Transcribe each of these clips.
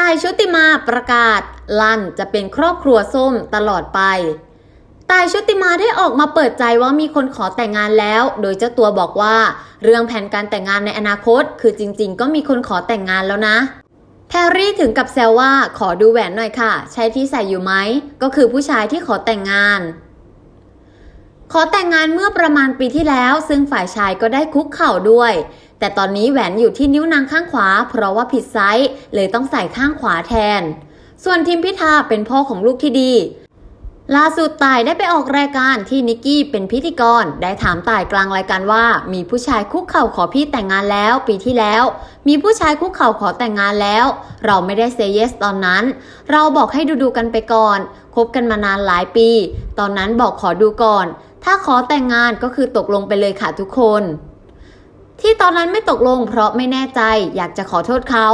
ตายชุติมาประกาศ ลั่นจะเป็นครอบครัวส้มตลอดไปตายชุติมาได้ออกมาเปิดใจว่ามีคนขอแต่งงานแล้ว โดยเจ้าตัวบอกว่า เรื่องแผนการแต่งงานในอนาคต คือจริง ๆ ก็มีคนขอแต่งงานแล้วนะแพรรี่ถึงกับแซวว่าขอดูแหวนหน่อยค่ะ ใช่ที่ใส่อยู่ไหม ก็คือผู้ชายที่ขอแต่งงาน ขอแต่งงานเมื่อประมาณปีที่แล้ว ซึ่งฝ่ายชายก็ได้คุกเข่าด้วย แต่ตอนนี้แหวนอยู่ที่นิ้วนางข้างขวา เพราะว่าผิดไซส์เลยต้องใส่ข้างขวาแทน ส่วนทิมพิธาเป็นพ่อของลูกที่ดีล่าสุดตายได้ไปออกรายการที่นิกกี้เป็นพิธีกร ได้ถามตายกลางรายการว่า มีผู้ชายคุกเข่าขอพี่แต่งงานแล้วปีที่แล้ว มีผู้ชายคุกเข่าขอแต่งงานแล้ว เราไม่ได้เซเยสตอนนั้น เราบอกให้ดูดูกันไปก่อนคบกันมานานหลายปี ตอนนั้นบอกขอดูก่อน ถ้าขอแต่งงานก็คือตกลงไปเลยค่ะทุกคน ที่ตอนนั้นไม่ตกลงเพราะไม่แน่ใจอยากจะขอโทษเขา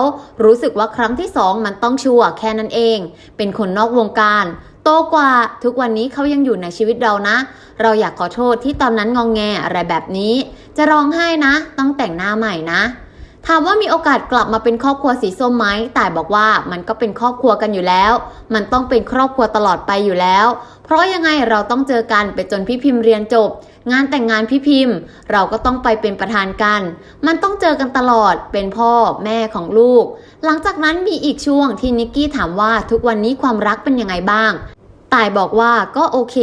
รู้สึกว่าครั้งที่สองมันต้องชัวร์แค่นั้นเอง เป็นคนนอกวงการ โตกว่าทุกวันนี้เขายังอยู่ในชีวิตเรานะ เราอยากขอโทษที่ตอนนั้นงองแงอะไรแบบนี้ จะร้องไห้นะ ต้องแต่งหน้าใหม่นะถามว่ามีโอกาสกลับมาเป็นครอบครัวสีส้มไหมแต่บอกว่ามันก็เป็นครอบครัวกันอยู่แล้ว มันต้องเป็นครอบครัวตลอดไปอยู่แล้ว เพราะยังไงเราต้องเจอกันไปจนพี่พิมพ์เรียนจบ งานแต่งงานพี่พิมพ์ เราก็ต้องไปเป็นประธานกัน มันต้องเจอกันตลอดเป็นพ่อแม่ของลูก หลังจากนั้นมีอีกช่วงที่นิกกี้ถามว่าทุกวันนี้ความรักเป็นยังไงบ้างตายบอกว่าก็โอเค